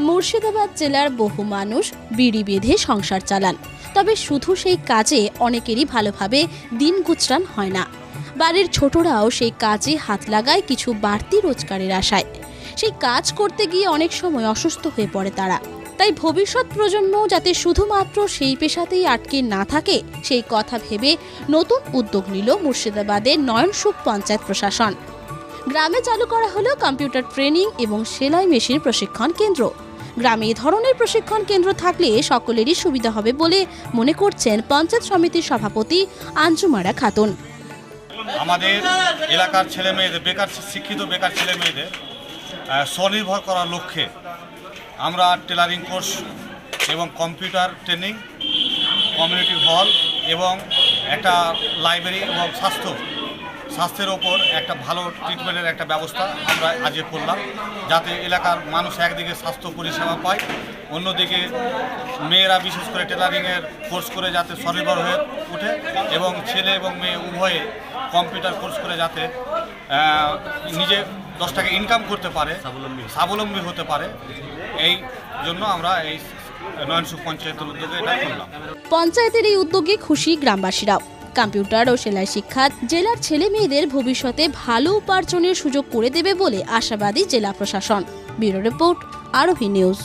মুর্শিদাবাদ জেলার বহু মানুষ বিড়ি বেঁধে সংসার চালান। তবে শুধু সেই কাজে অনেকেরই ভালোভাবে দিন গুজরান হয় না। বাড়ির ছোটরাও সেই কাজে হাত লাগায় কিছু বাড়তি রোজগারের আশায়। সেই কাজ করতে গিয়ে অনেক সময় অসুস্থ হয়ে পড়ে তারা। তাই ভবিষ্যৎ প্রজন্ম যাতে শুধুমাত্র সেই পেশাতেই আটকে না থাকে, সেই কথা ভেবে নতুন উদ্যোগ নিল মুর্শিদাবাদের নয়নসুখ পঞ্চায়েত প্রশাসন। গ্রামে চালু করা হলো কম্পিউটার ট্রেনিং এবং সেলাই মেশিন প্রশিক্ষণ কেন্দ্র। গ্রামে এ ধরনের প্রশিক্ষণ কেন্দ্র থাকলে সকলেরই সুবিধা হবে বলে মনে করছেন পঞ্চায়েত সমিতির সভাপতি আঞ্জুমারা খাতুন। আমাদের এলাকার ছেলে মেয়েদের, বেকার শিক্ষিত বেকার ছেলে মেয়েদের স্বনির্ভর করার লক্ষ্যে আমরা টেলারিং কোর্স এবং কম্পিউটার ট্রেনিং, কমিউনিটি হল এবং একটা লাইব্রেরি এবং স্বাস্থ্য স্বাস্থ্যের ওপর একটা ভালো ট্রিটমেন্টের একটা ব্যবস্থা আমরা আজকে করলাম যাতে এলাকার মানুষ একদিকে স্বাস্থ্য পরিষেবা পায় অন্যদিকে মেয়েরা বিশেষ করে টেলারিংয়ের কোর্স করে যাতে স্বনির্ভর হয়ে ওঠে এবং ছেলে এবং মেয়ে উভয়ে কম্পিউটার কোর্স করে যাতে নিজে দশ টাকা ইনকাম করতে পারে স্বাবলম্বী স্বাবলম্বী হতে পারে। এই জন্য আমরা এই নয়নসুখ পঞ্চায়েতের উদ্যোগে এটা করলাম। পঞ্চায়েতের এই উদ্যোগে খুশি গ্রামবাসীরাও। কম্পিউটার ও সেলাই শিক্ষা জেলার ছেলে মেয়েদের ভবিষ্যতে ভালো উপার্জনের সুযোগ করে দেবে বলে আশাবাদী জেলা প্রশাসন। Bureau report, Arohi news.